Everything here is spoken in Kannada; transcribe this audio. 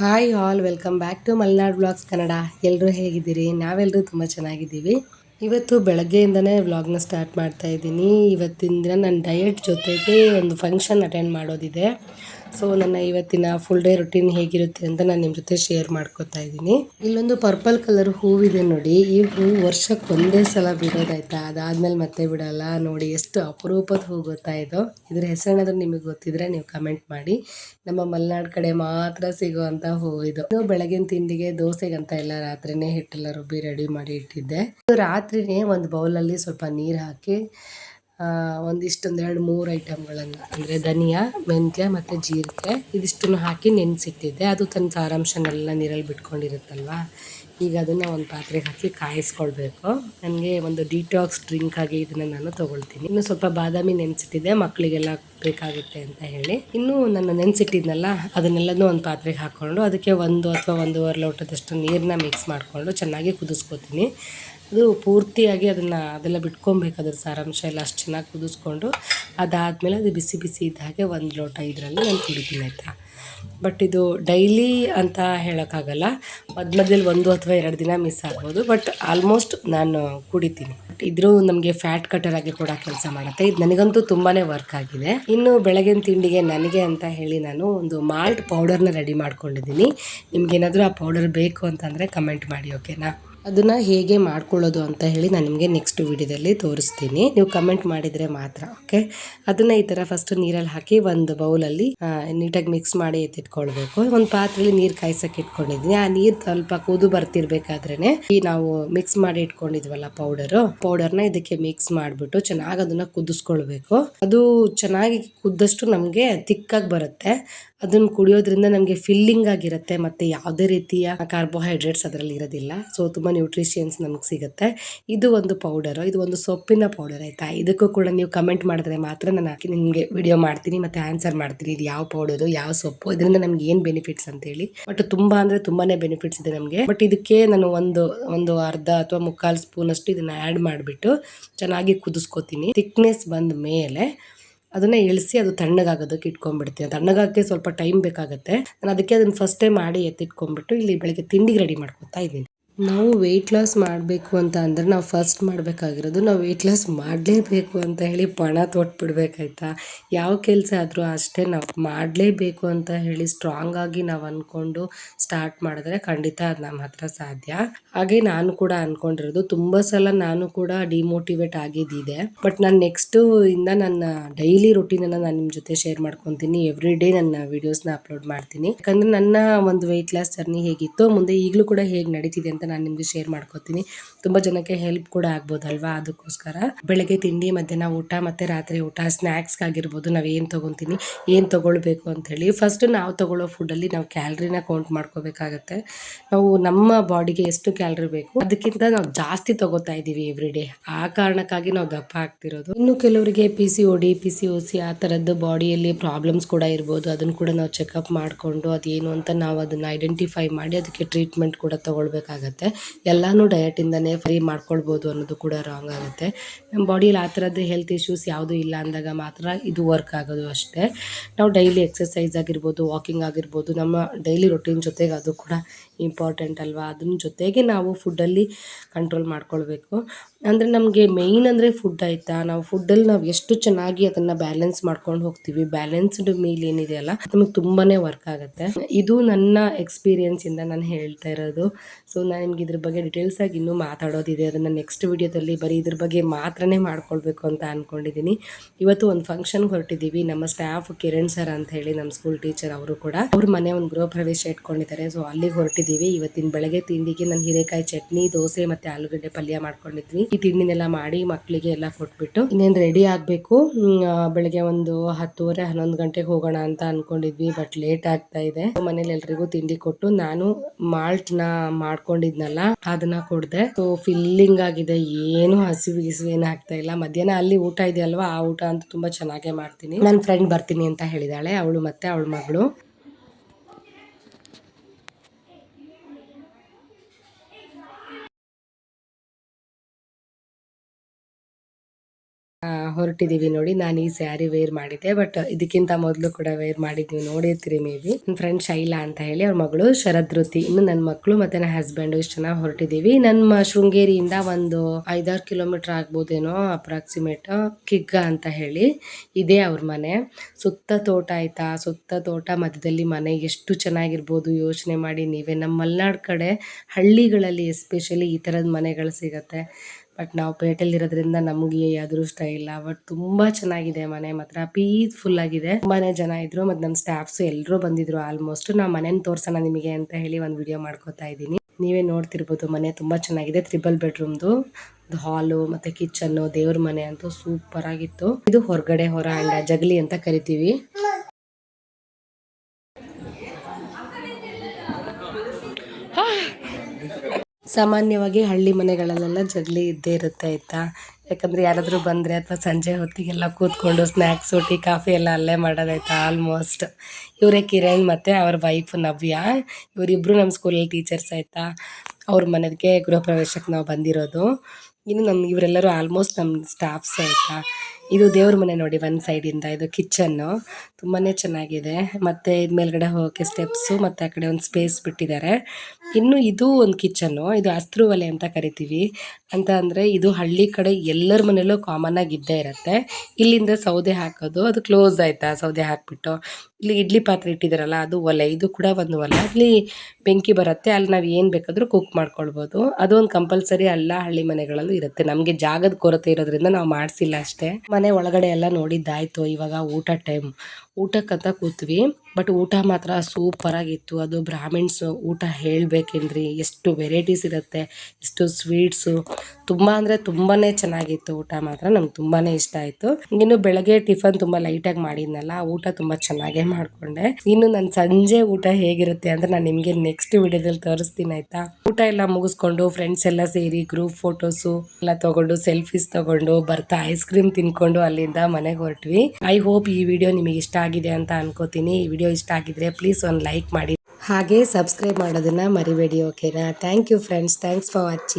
Hi all, welcome back to Malenadu vlogs Kannada. ಎಲ್ಲರೂ ಹೇಗಿದ್ದೀರಿ? ನಾವೆಲ್ಲರೂ ತುಂಬ ಚೆನ್ನಾಗಿದ್ದೀವಿ. ಇವತ್ತು ಬೆಳಗ್ಗೆಯಿಂದನೇ ವ್ಲಾಗ್ನ ಸ್ಟಾರ್ಟ್ ಮಾಡ್ತಾ ಇದ್ದೀನಿ. ಇವತ್ತಿನ ದಿನ ನನ್ನ ಡಯಟ್ ಜೊತೆಗೆ ಒಂದು ಫಂಕ್ಷನ್ ಅಟೆಂಡ್ ಮಾಡೋದಿದೆ. ಸೊ ನನ್ನ ಇವತ್ತಿನ ಫುಲ್ ಡೇ ರೊಟೀನ್ ಹೇಗಿರುತ್ತೆ ಅಂತ ನಾನು ನಿಮ್ಮ ಜೊತೆ ಶೇರ್ ಮಾಡ್ಕೋತಾ ಇದ್ದೀನಿ. ಇಲ್ಲೊಂದು ಪರ್ಪಲ್ ಕಲರ್ ಹೂವಿದೆ ನೋಡಿ. ಈ ಹೂವು ವರ್ಷಕ್ಕೆ ಒಂದೇ ಸಲ ಬಿಡೋದಾಯ್ತಾ? ಅದಾದ್ಮೇಲೆ ಮತ್ತೆ ಬಿಡಲ್ಲ. ನೋಡಿ, ಎಷ್ಟು ಅಪರೂಪದ ಹೂ ಗೊತ್ತಾ ಇದು? ಇದ್ರ ಹೆಸರೇನಾದ್ರೂ ನಿಮಗೆ ಗೊತ್ತಿದ್ರೆ ನೀವು ಕಮೆಂಟ್ ಮಾಡಿ. ನಮ್ಮ ಮಲೆನಾಡು ಕಡೆ ಮಾತ್ರ ಸಿಗುವಂತ ಹೂ ಇದು. ಇದು ಬೆಳಗಿನ ತಿಂಡಿಗೆ ದೋಸೆಗಂತ ಎಲ್ಲ ರಾತ್ರಿನೇ ಹಿಟ್ಟೆಲ್ಲ ರುಬ್ಬಿ ರೆಡಿ ಮಾಡಿ ಇಟ್ಟಿದ್ದೆ. ರಾತ್ರಿನೇ ಒಂದು ಬೌಲಲ್ಲಿ ಸ್ವಲ್ಪ ನೀರು ಹಾಕಿ ಒಂದಿಷ್ಟು ಎರಡು, ಮೂರು ಐಟಮ್ಗಳನ್ನು ಅಂದರೆ ಧನಿಯಾ, ಮೆಂತ್ಯ ಮತ್ತು ಜೀರಿಗೆ ಇದಿಷ್ಟನ್ನು ಹಾಕಿ ನೆನೆಸಿಟ್ಟಿದ್ದೆ. ಅದು ತನ್ನ ಸಾರಾಂಶನೆಲ್ಲ ನೀರಲ್ಲಿ ಬಿಟ್ಕೊಂಡಿರುತ್ತಲ್ವ? ಈಗ ಅದನ್ನು ಒಂದು ಪಾತ್ರೆಗೆ ಹಾಕಿ ಕಾಯಿಸ್ಕೊಳ್ಬೇಕು. ನನಗೆ ಒಂದು ಡಿಟಾಕ್ಸ್ ಡ್ರಿಂಕ್ ಆಗಿ ಇದನ್ನು ನಾನು ತೊಗೊಳ್ತೀನಿ. ಇನ್ನು ಸ್ವಲ್ಪ ಬಾದಾಮಿ ನೆನೆಸಿಟ್ಟಿದ್ದೆ ಮಕ್ಕಳಿಗೆಲ್ಲ ಬೇಕಾಗುತ್ತೆ ಅಂತ ಹೇಳಿ. ಇನ್ನು ನಾನು ನೆನೆಸಿಟ್ಟಿದ್ನಲ್ಲ, ಅದನ್ನೆಲ್ಲನೂ ಒಂದು ಪಾತ್ರೆಗೆ ಹಾಕ್ಕೊಂಡು, ಅದಕ್ಕೆ ಒಂದು ಅಥವಾ ಒಂದೂವರೆ ಲೋಟದಷ್ಟು ನೀರನ್ನ ಮಿಕ್ಸ್ ಮಾಡಿಕೊಂಡು ಚೆನ್ನಾಗಿ ಕುದಿಸ್ಕೊತೀನಿ. ಅದು ಪೂರ್ತಿಯಾಗಿ ಅದನ್ನು ಅದೆಲ್ಲ ಬಿಟ್ಕೊಬೇಕು ಅದ್ರ ಸಾರಾಂಶ ಎಲ್ಲ ಅಷ್ಟು ಚೆನ್ನಾಗಿ ಕುದಿಸ್ಕೊಂಡು ಅದಾದಮೇಲೆ ಅದು ಬಿಸಿ ಬಿಸಿ ಇದ್ದ ಹಾಗೆ ಒಂದು ಲೋಟ ಇದರಲ್ಲಿ ನಾನು ಕುಡಿತೀನಿ ಆಯಿತಾ? ಬಟ್ ಇದು ಡೈಲಿ ಅಂತ ಹೇಳೋಕ್ಕಾಗಲ್ಲ. ಮಧ್ಯ ಮಧ್ಯದಲ್ಲಿ ಒಂದು ಅಥವಾ ಎರಡು ದಿನ ಮಿಸ್ ಆಗ್ಬೋದು. ಬಟ್ ಆಲ್ಮೋಸ್ಟ್ ನಾನು ಕುಡಿತೀನಿ. ಬಟ್ ಇದ್ರೂ ನಮಗೆ ಫ್ಯಾಟ್ ಕಟರ್ ಆಗಿ ಕೂಡ ಕೆಲಸ ಮಾಡುತ್ತೆ. ಇದು ನನಗಂತೂ ತುಂಬಾ ವರ್ಕ್ ಆಗಿದೆ. ಇನ್ನು ಬೆಳಗಿನ ತಿಂಡಿಗೆ ನನಗೆ ಅಂತ ಹೇಳಿ ನಾನು ಒಂದು ಮಾಲ್ಟ್ ಪೌಡರ್ನ ರೆಡಿ ಮಾಡ್ಕೊಂಡಿದ್ದೀನಿ. ನಿಮ್ಗೇನಾದರೂ ಆ ಪೌಡರ್ ಬೇಕು ಅಂತಂದರೆ ಕಮೆಂಟ್ ಮಾಡಿ ಓಕೆನಾ ಅದನ್ನು ಹೇಗೆ ಮಾಡ್ಕೊಳ್ಳೋದು ಅಂತ ಹೇಳಿ ನಾನು ನಿಮಗೆ ನೆಕ್ಸ್ಟ್ ವಿಡಿಯೋದಲ್ಲಿ ತೋರಿಸ್ತೀನಿ. ನೀವು ಕಮೆಂಟ್ ಮಾಡಿದರೆ ಮಾತ್ರ ಓಕೆ ಅದನ್ನು ಈ ಥರ ಫಸ್ಟ್ ನೀರಲ್ಲಿ ಹಾಕಿ ಒಂದು ಬೌಲಲ್ಲಿ ನೀಟಾಗಿ ಮಿಕ್ಸ್ ಮಾಡಿ ಎತ್ತಿಟ್ಕೊಳ್ಬೇಕು. ಒಂದು ಪಾತ್ರೆಯಲ್ಲಿ ನೀರು ಕಾಯ್ಸಕ್ಕೆ ಇಟ್ಕೊಂಡಿದ್ದೀನಿ ಆ ನೀರು ಸ್ವಲ್ಪ ಕುದು ಬರ್ತಿರ್ಬೇಕಾದ್ರೇನೆ ಈ ನಾವು ಮಿಕ್ಸ್ ಮಾಡಿ ಇಟ್ಕೊಂಡಿದ್ವಲ್ಲ ಪೌಡರು ಪೌಡರ್ನ ಇದಕ್ಕೆ ಮಿಕ್ಸ್ ಮಾಡಿಬಿಟ್ಟು ಚೆನ್ನಾಗಿ ಅದನ್ನ ಕುದಿಸ್ಕೊಳ್ಬೇಕು. ಅದು ಚೆನ್ನಾಗಿ ಕುದ್ದಷ್ಟು ನಮಗೆ ತಿಕ್ಕಾಗಿ ಬರುತ್ತೆ. ಅದನ್ನ ಕುಡಿಯೋದ್ರಿಂದ ನಮಗೆ ಫಿಲ್ಲಿಂಗ್ ಆಗಿರುತ್ತೆ ಮತ್ತೆ ಯಾವುದೇ ರೀತಿಯ ಕಾರ್ಬೋಹೈಡ್ರೇಟ್ಸ್ ಅದರಲ್ಲಿ ಇರೋದಿಲ್ಲ. ಸೊ ತುಂಬ ನ್ಯೂಟ್ರಿಷಿಯನ್ಸ್ ನಮಗೆ ಸಿಗುತ್ತೆ. ಇದು ಒಂದು ಪೌಡರು ಇದು ಒಂದು ಸೊಪ್ಪಿನ ಪೌಡರ್ ಆಯಿತಾ? ಇದಕ್ಕೂ ಕೂಡ ನೀವು ಕಮೆಂಟ್ ಮಾಡಿದ್ರೆ ಮಾತ್ರ ನಾನು ನಿಮಗೆ ವಿಡಿಯೋ ಮಾಡ್ತೀನಿ, ಮತ್ತೆ ಆನ್ಸರ್ ಮಾಡ್ತೀನಿ. ಇದು ಯಾವ ಪೌಡರು ಯಾವ ಸೊಪ್ಪು? ಇದರಿಂದ ನಮ್ಗೆ ಏನು ಬೆನಿಫಿಟ್ಸ್ ಅಂತ ಹೇಳಿ ಬಟ್ ತುಂಬಾ ಅಂದರೆ ತುಂಬಾನೇ ಬೆನಿಫಿಟ್ಸ್ ಇದೆ ನಮಗೆ. ಬಟ್ ಇದಕ್ಕೆ ನಾನು ಒಂದು ಒಂದು ಅರ್ಧ ಅಥವಾ ಮುಕ್ಕಾಲು ಸ್ಪೂನ್ ಅಷ್ಟು ಇದನ್ನ ಆ್ಯಡ್ ಮಾಡಿಬಿಟ್ಟು ಚೆನ್ನಾಗಿ ಕುದಿಸ್ಕೊತೀನಿ. ಥಿಕ್ನೆಸ್ ಬಂದ ಮೇಲೆ ಅದನ್ನು ಇಳಿಸಿ ಅದು ತಣ್ಣಗಾಗೋದಕ್ಕೆ ಇಟ್ಕೊಂಡ್ಬಿಡ್ತೀನಿ. ತಣ್ಣಗಾಗಕ್ಕೆ ಸ್ವಲ್ಪ ಟೈಮ್ ಬೇಕಾಗುತ್ತೆ. ನಾನು ಅದಕ್ಕೆ ಅದನ್ನು ಫಸ್ಟೇ ಮಾಡಿ ಎತ್ತಿಟ್ಕೊಂಡ್ಬಿಟ್ಟು ಇಲ್ಲಿ ಬೆಳಗ್ಗೆ ತಿಂಡಿಗೆ ರೆಡಿ ಮಾಡ್ಕೊತಾ ಇದ್ದೀನಿ. ನಾವು ವೆಯ್ಟ್ ಲಾಸ್ ಮಾಡಬೇಕು ಅಂತ ಅಂದರೆ ನಾವು ಫಸ್ಟ್ ಮಾಡಬೇಕಾಗಿರೋದು ನಾವು ವೆಯ್ಟ್ ಲಾಸ್ ಮಾಡಲೇಬೇಕು ಅಂತ ಹೇಳಿ ಪಣ ತೊಟ್ಬಿಡ್ಬೇಕಾಯ್ತಾ? ಯಾವ ಕೆಲಸ ಆದರೂ ಅಷ್ಟೇ ನಾವು ಮಾಡಲೇಬೇಕು ಅಂತ ಹೇಳಿ ಸ್ಟ್ರಾಂಗ್ ಆಗಿ ನಾವು ಅಂದ್ಕೊಂಡು ಸ್ಟಾರ್ಟ್ ಮಾಡಿದ್ರೆ ಖಂಡಿತ ಅದು ನಮ್ಮ ಹತ್ರ ಸಾಧ್ಯ. ಹಾಗೆ ನಾನು ಕೂಡ ಅಂದ್ಕೊಂಡಿರೋದು ತುಂಬ ಸಲ ನಾನು ಕೂಡ ಡಿಮೋಟಿವೇಟ್ ಆಗಿದ್ದಿದೆ. ಬಟ್ ನಾನು ನೆಕ್ಸ್ಟು ಇಂದ ನನ್ನ ಡೈಲಿ ರುಟೀನನ್ನು ನಾನು ನಿಮ್ಮ ಜೊತೆ ಶೇರ್ ಮಾಡ್ಕೊತೀನಿ. ಎವ್ರಿ ಡೇ ನನ್ನ ವೀಡಿಯೋಸ್ನ ಅಪ್ಲೋಡ್ ಮಾಡ್ತೀನಿ. ಯಾಕಂದರೆ ನನ್ನ ಒಂದು ವೆಯ್ಟ್ ಲಾಸ್ ಜರ್ನಿ ಹೇಗಿತ್ತು, ಮುಂದೆ ಈಗಲೂ ಕೂಡ ಹೇಗೆ ನಡೀತಿದೆ ಅಂತ ನಾನು ನಿಮಗೆ ಶೇರ್ ಮಾಡ್ಕೋತೀನಿ. ತುಂಬ ಜನಕ್ಕೆ ಹೆಲ್ಪ್ ಕೂಡ ಆಗ್ಬೋದಲ್ವಾ? ಅದಕ್ಕೋಸ್ಕರ ಬೆಳಗ್ಗೆ ತಿಂಡಿ, ಮಧ್ಯಾಹ್ನ ಊಟ, ಮತ್ತು ರಾತ್ರಿ ಊಟ ಸ್ನ್ಯಾಕ್ಸ್ಗಾಗಿರ್ಬೋದು ನಾವು ಏನು ತೊಗೊತೀನಿ, ಏನು ತೊಗೊಳ್ಬೇಕು ಹೇಳಿ ಫಸ್ಟ್ ನಾವು ತೊಗೊಳ್ಳೋ ಫುಡ್ಡಲ್ಲಿ ನಾವು ಕ್ಯಾಲ್ರಿನ ಕೌಂಟ್ ಮಾಡ್ಕೋಬೇಕಾಗತ್ತೆ. ನಾವು ನಮ್ಮ ಬಾಡಿಗೆ ಎಷ್ಟು ಕ್ಯಾಲ್ರಿ ಬೇಕು, ಅದಕ್ಕಿಂತ ನಾವು ಜಾಸ್ತಿ ತಗೋತಾ ಇದ್ದೀವಿ ಎವ್ರಿ ಡೇ ಆ ಕಾರಣಕ್ಕಾಗಿ ನಾವು ದಪ್ಪ ಆಗ್ತಿರೋದು. ಇನ್ನು ಕೆಲವರಿಗೆ P C O D P C O C ಆ ಥರದ್ದು ಬಾಡಿಯಲ್ಲಿ ಪ್ರಾಬ್ಲಮ್ಸ್ ಕೂಡ ಇರ್ಬೋದು. ಅದನ್ನು ಕೂಡ ನಾವು ಚೆಕಪ್ ಮಾಡಿಕೊಂಡು ಅದೇನು ಅಂತ ನಾವು ಅದನ್ನು ಐಡೆಂಟಿಫೈ ಮಾಡಿ, ಅದಕ್ಕೆ ಟ್ರೀಟ್ಮೆಂಟ್ ಕೂಡ ತಗೊಳ್ಬೇಕಾಗತ್ತೆ. ಎಲ್ಲನೂ ಡಯಟಿಂದನೇ ಫ್ರೀ ಮಾಡ್ಕೊಳ್ಬೋದು ಅನ್ನೋದು ಕೂಡ ರಾಂಗ್ ಆಗುತ್ತೆ. ನಮ್ಮ ಬಾಡಿಲಿ ಆ ಥರದ್ದು ಹೆಲ್ತ್ ಇಶ್ಯೂಸ್ ಯಾವುದೂ ಇಲ್ಲ ಅಂದಾಗ ಮಾತ್ರ ಇದು ವರ್ಕ್ ಆಗೋದು ಅಷ್ಟೇ. ನಾವು ಡೈಲಿ ಎಕ್ಸಸೈಸ್ ಆಗಿರ್ಬೋದು ವಾಕಿಂಗ್ ಆಗಿರ್ಬೋದು, ನಮ್ಮ ಡೈಲಿ ರೊಟೀನ್ ಜೊತೆಗೆ ಅದು ಕೂಡ ಇಂಪಾರ್ಟೆಂಟ್ ಅಲ್ವಾ? ಅದನ್ನ ಜೊತೆಗೆ ನಾವು ಫುಡ್ಡಲ್ಲಿ ಕಂಟ್ರೋಲ್ ಮಾಡ್ಕೊಳ್ಬೇಕು. ಅಂದರೆ ನಮಗೆ ಮೇಯ್ನ್ ಅಂದರೆ ಫುಡ್ ಆಯಿತಾ? ನಾವು ಫುಡ್ಡಲ್ಲಿ ನಾವು ಎಷ್ಟು ಚೆನ್ನಾಗಿ ಅದನ್ನು ಬ್ಯಾಲೆನ್ಸ್ ಮಾಡ್ಕೊಂಡು ಹೋಗ್ತೀವಿ? ಬ್ಯಾಲೆನ್ಸ್ಡ್ ಮೀಲ್ ಏನಿದೆಯಲ್ಲ ನಮಗೆ ತುಂಬಾ ವರ್ಕ್ ಆಗುತ್ತೆ. ಇದು ನನ್ನ ಎಕ್ಸ್ಪೀರಿಯೆನ್ಸಿಂದ ನಾನು ಹೇಳ್ತಾ ಇರೋದು. ಸೊ ನಾನು ನಿಮ್ಗೆ ಇದ್ರ ಬಗ್ಗೆ ಡೀಟೇಲ್ಸ್ ಆಗಿ ಇನ್ನೂ ಮಾತಾಡೋದಿದೆ. ಅದನ್ನು ನೆಕ್ಸ್ಟ್ ವಿಡಿಯೋದಲ್ಲಿ ಬರೀ ಇದ್ರ ಬಗ್ಗೆ ಮಾತ್ರನೇ ಮಾಡ್ಕೊಳ್ಬೇಕು ಅಂತ ಅಂದ್ಕೊಂಡಿದ್ದೀನಿ ಇವತ್ತು ಒಂದು ಫಂಕ್ಷನ್ಗೆ ಹೊರಟಿದ್ದೀವಿ ನಮ್ಮ ಸ್ಟಾಫ್ ಕಿರಣ್ ಸರ್ ಅಂತ ಹೇಳಿ ನಮ್ಮ ಸ್ಕೂಲ್ ಟೀಚರ್ ಅವರು ಕೂಡ. ಅವ್ರ ಮನೆ ಒಂದು ಗೃಹ ಪ್ರವೇಶ ಇಟ್ಕೊಂಡಿದ್ದಾರೆ. ಸೊ ಅಲ್ಲಿಗೆ ಹೊರಟಿದ್ದೀವಿ ಇವತ್ತಿನ ಬೆಳಗ್ಗೆ ತಿಂಡಿಗೆ ನಾನು ಹೀರೆಕಾಯಿ ಚಟ್ನಿ, ದೋಸೆ ಮತ್ತೆ ಆಲೂಗಡ್ಡೆ ಪಲ್ಯ ಮಾಡ್ಕೊಂಡಿದ್ವಿ. ಈ ತಿಂಡಿನೆಲ್ಲ ಮಾಡಿ ಮಕ್ಕಳಿಗೆ ಎಲ್ಲ ಕೊಟ್ಬಿಟ್ಟು ಇನ್ನೇನು ರೆಡಿ ಆಗಬೇಕು. ಬೆಳಗ್ಗೆ ಒಂದು ಹತ್ತುವರೆ, ಹನ್ನೊಂದು ಗಂಟೆಗೆ ಹೋಗೋಣ ಅಂತ ಅನ್ಕೊಂಡಿದ್ವಿ ಬಟ್ ಲೇಟ್ ಆಗ್ತಾ ಇದೆ. ಮನೇಲಿ ಎಲ್ರಿಗೂ ತಿಂಡಿ ಕೊಟ್ಟು ನಾನು ಮಾಲ್ಟ್ನ ಮಾಡ್ಕೊಂಡಿದ್ನಲ್ಲ, ಅದನ್ನ ಕೊಡ್ದೆ. ಸೊ ಫಿಲ್ಲಿಂಗ್ ಆಗಿದೆ. ಏನು ಹಸಿವು ಗಿಸಿವು ಏನು ಆಗ್ತಾ ಇಲ್ಲ. ಮಧ್ಯಾಹ್ನ ಅಲ್ಲಿ ಊಟ ಇದೆ ಅಲ್ವಾ ಆ ಊಟ ಅಂತ ತುಂಬಾ ಚೆನ್ನಾಗೇ ಮಾಡ್ತೀನಿ. ನನ್ನ ಫ್ರೆಂಡ್ ಬರ್ತೀನಿ ಅಂತ ಹೇಳಿದಾಳೆ, ಅವಳು ಮತ್ತೆ ಅವಳ ಮಗಳು. ಹೊರಟಿದೀವಿ ನೋಡಿ. ನಾನು ಈ ಸ್ಯಾರಿ ವೇರ್ ಮಾಡಿದ್ದೆ ಬಟ್ ಇದಕ್ಕಿಂತ ಮೊದಲು ಕೂಡ ವೇರ್ ಮಾಡಿದ್ ನೀವು ನೋಡಿರ್ತೀರಿ ಮೇ ಬಿ ನನ್ನ ಫ್ರೆಂಡ್ ಶೈಲಾ ಅಂತ ಹೇಳಿ, ಅವ್ರ ಮಗಳು ಶರದ್ ಋತಿ ಇನ್ನು ನನ್ನ ಮಕ್ಕಳು ಮತ್ತೆ ನನ್ನ ಹಸ್ಬೆಂಡ್ ಇಷ್ಟು ಜನ ಹೊರಟಿದೀವಿ. ನಮ್ಮ ಶೃಂಗೇರಿಯಿಂದ ಒಂದು ಐದಾರು ಕಿಲೋಮೀಟರ್ ಆಗ್ಬೋದೇನೋ ಅಪ್ರಾಕ್ಸಿಮೇಟ್ ಕಿಗ್ಗ ಅಂತ ಹೇಳಿ, ಇದೇ ಅವ್ರ ಮನೆ. ಸುತ್ತ ತೋಟ ಆಯ್ತಾ? ಸುತ್ತ ತೋಟ ಮಧ್ಯದಲ್ಲಿ ಮನೆ ಎಷ್ಟು ಚೆನ್ನಾಗಿರ್ಬೋದು ಯೋಚನೆ ಮಾಡಿ ನೀವೇ. ನಮ್ಮ ಮಲೆನಾಡು ಕಡೆ ಹಳ್ಳಿಗಳಲ್ಲಿ ಎಸ್ಪೆಷಲಿ ಈ ಥರದ ಮನೆಗಳು ಸಿಗತ್ತೆ. ಬಟ್ ನಾವು ಪೇಟೆಲಿರೋದ್ರಿಂದ ನಮಗೆ ಅದೃಷ್ಟ ಇಲ್ಲ. ಬಟ್ ತುಂಬಾ ಚೆನ್ನಾಗಿದೆ ಮನೆ ಮಾತ್ರ. ಪೀಸ್ಫುಲ್ ಆಗಿದೆ. ತುಂಬಾನೇ ಜನ ಇದ್ರು ಮತ್ತೆ ನಮ್ಮ ಸ್ಟಾಫ್ಸ್ ಎಲ್ಲರೂ ಬಂದಿದ್ರು ಆಲ್ಮೋಸ್ಟ್ ನಾವು ಮನೇನ ತೋರ್ಸೋಣ ನಿಮಗೆ ಅಂತ ಹೇಳಿ ಒಂದು ವಿಡಿಯೋ ಮಾಡ್ಕೋತಾ ಇದ್ದೀನಿ. ನೀವೇ ನೋಡ್ತಿರ್ಬೋದು ಮನೆ ತುಂಬಾ ಚೆನ್ನಾಗಿದೆ. ತ್ರಿಬಲ್ ಬೆಡ್ರೂಮ್ದು ಹಾಲು ಮತ್ತೆ ಕಿಚನ್ ದೇವ್ರ ಮನೆ ಅಂತೂ ಸೂಪರ್ ಆಗಿತ್ತು. ಇದು ಹೊರಗಡೆ ಹೊರ ಅಂಡ ಜಗಲಿ ಅಂತ ಕರಿತೀವಿ. ಸಾಮಾನ್ಯವಾಗಿ ಹಳ್ಳಿ ಮನೆಗಳಲ್ಲೆಲ್ಲ ಜಗಲಿ ಇದ್ದೇ ಇರುತ್ತೆ ಆಯಿತಾ? ಯಾಕಂದರೆ ಯಾರಾದರೂ ಬಂದರೆ ಅಥವಾ ಸಂಜೆ ಹೊತ್ತಿಗೆಲ್ಲ ಕೂತ್ಕೊಂಡು ಸ್ನ್ಯಾಕ್ಸು ಟೀ, ಕಾಫಿ ಎಲ್ಲ ಅಲ್ಲೇ ಮಾಡೋದಾಯ್ತಾ ಆಲ್ಮೋಸ್ಟ್ ಇವರೇ ಕಿರಣ್ ಮತ್ತು ಅವ್ರ ವೈಫ್ ನವ್ಯ. ಇವರಿಬ್ಬರು ನಮ್ಮ ಸ್ಕೂಲಲ್ಲಿ ಟೀಚರ್ಸ್ ಆಯಿತಾ? ಅವ್ರ ಮನೆಗೆ ಗೃಹ ಪ್ರವೇಶಕ್ಕೆ ನಾವು ಬಂದಿರೋದು. ಇನ್ನು ನಮ್ಮ ಇವರೆಲ್ಲರೂ ಆಲ್ಮೋಸ್ಟ್ ನಮ್ಮ ಸ್ಟಾಫ್ಸ್ ಆಯಿತಾ? ಇದು ದೇವ್ರ ಮನೆ ನೋಡಿ ಒಂದು ಸೈಡಿಂದ ಇದು. ಕಿಚನ್ ತುಂಬಾನೇ ಚೆನ್ನಾಗಿದೆ. ಮತ್ತೆ ಇದ್ ಮೇಲ್ಗಡೆ ಹೋಗಕ್ಕೆ ಸ್ಟೆಪ್ಸ್ ಮತ್ತೆ ಆ ಕಡೆ ಒಂದು ಸ್ಪೇಸ್ ಬಿಟ್ಟಿದ್ದಾರೆ. ಇನ್ನು ಇದು ಒಂದು ಕಿಚನ್ ಇದು ಹಸ್ರು ಒಲೆ ಅಂತ ಕರಿತೀವಿ. ಅಂತ ಅಂದ್ರೆ ಇದು ಹಳ್ಳಿ ಕಡೆ ಎಲ್ಲರ ಮನೆಯಲ್ಲೂ ಕಾಮನ್ ಆಗಿ ಇದ್ದೇ ಇರುತ್ತೆ. ಇಲ್ಲಿಂದ ಸೌದೆ ಹಾಕೋದು, ಅದು ಕ್ಲೋಸ್ ಆಯ್ತಾ ಸೌದೆ ಹಾಕಿಬಿಟ್ಟು. ಇಲ್ಲಿ ಇಡ್ಲಿ ಪಾತ್ರೆ ಇಟ್ಟಿದಾರಲ್ಲ, ಅದು ಒಲೆ. ಇದು ಕೂಡ ಒಂದು ಒಲೆ. ಅಲ್ಲಿ ಬೆಂಕಿ ಬರುತ್ತೆ, ಅಲ್ಲಿ ನಾವು ಏನು ಬೇಕಾದರೂ ಕುಕ್ ಮಾಡ್ಕೊಳ್ಬೋದು. ಅದು ಒಂದು ಕಂಪಲ್ಸರಿ ಅಲ್ಲ ಹಳ್ಳಿ ಮನೆಗಳಲ್ಲೂ ಇರುತ್ತೆ. ನಮಗೆ ಜಾಗದ ಕೊರತೆ ಇರೋದ್ರಿಂದ ನಾವು ಮಾಡಿಸಿಲ್ಲ ಅಷ್ಟೇ. ಮನೆ ಒಳಗಡೆ ಎಲ್ಲ ನೋಡಿದ್ದಾಯ್ತು. ಇವಾಗ ಊಟ ಟೈಮ್ ಊಟಕ್ಕಂತ ಕೂತ್ವಿ. ಬಟ್ ಊಟ ಮಾತ್ರ ಸೂಪರ್ ಆಗಿತ್ತು. ಅದು ಬ್ರಾಹ್ಮಿಣ್ಸ್ ಊಟ ಹೇಳ್ಬೇಕೇನ್ರಿ ಎಷ್ಟು ವೆರೈಟೀಸ್ ಇರುತ್ತೆ, ಎಷ್ಟು ಸ್ವೀಟ್ಸು ತುಂಬ ಅಂದರೆ ತುಂಬಾ ಚೆನ್ನಾಗಿತ್ತು ಊಟ ಮಾತ್ರ. ನಮ್ಗೆ ತುಂಬಾ ಇಷ್ಟ ಆಯಿತು. ಇನ್ನು ಬೆಳಗ್ಗೆ ಟಿಫನ್ ತುಂಬ ಲೈಟಾಗಿ ಮಾಡಿದ್ನಲ್ಲ ಊಟ ತುಂಬ ಚೆನ್ನಾಗೇ ಮಾಡಿಕೊಂಡೆ. ಇನ್ನು ನನ್ನ ಸಂಜೆ ಊಟ ಹೇಗಿರುತ್ತೆ ಅಂದರೆ ನಾನು ನಿಮಗೆ ನೆಕ್ಸ್ಟ್ ವಿಡಿಯೋದಲ್ಲಿ ತೋರಿಸ್ತೀನಿ ಆಯಿತಾ? ಊಟ ಎಲ್ಲ ಮುಗಿಸ್ಕೊಂಡು ಫ್ರೆಂಡ್ಸ್ ಎಲ್ಲ ಸೇರಿ ಗ್ರೂಪ್ ಫೋಟೋಸು ಎಲ್ಲ ತೊಗೊಂಡು ಸೆಲ್ಫೀಸ್ ತೊಗೊಂಡು, ಬರ್ತಾ ಐಸ್ ಕ್ರೀಮ್ ತಿನ್ಕೊಂಡು ಅಲ್ಲಿಂದ ಮನೆಗೆ ಹೊರಟ್ವಿ. ಐ ಹೋಪ್ ಈ ವಿಡಿಯೋ ನಿಮಗೆ ಇಷ್ಟ ಆಗಿದೆ ಅಂತ ಅನ್ಕೋತೀನಿ. ಈ ವಿಡಿಯೋ ಇಷ್ಟ ಆಗಿದ್ರೆ ಪ್ಲೀಸ್ ಒಂದು ಲೈಕ್ ಮಾಡಿ. ಹಾಗೆ ಸಬ್ಸ್ಕ್ರೈಬ್ ಮಾಡೋದನ್ನ ಮರಿಬೇಡಿ ಓಕೆನಾ thank you friends thanks for watching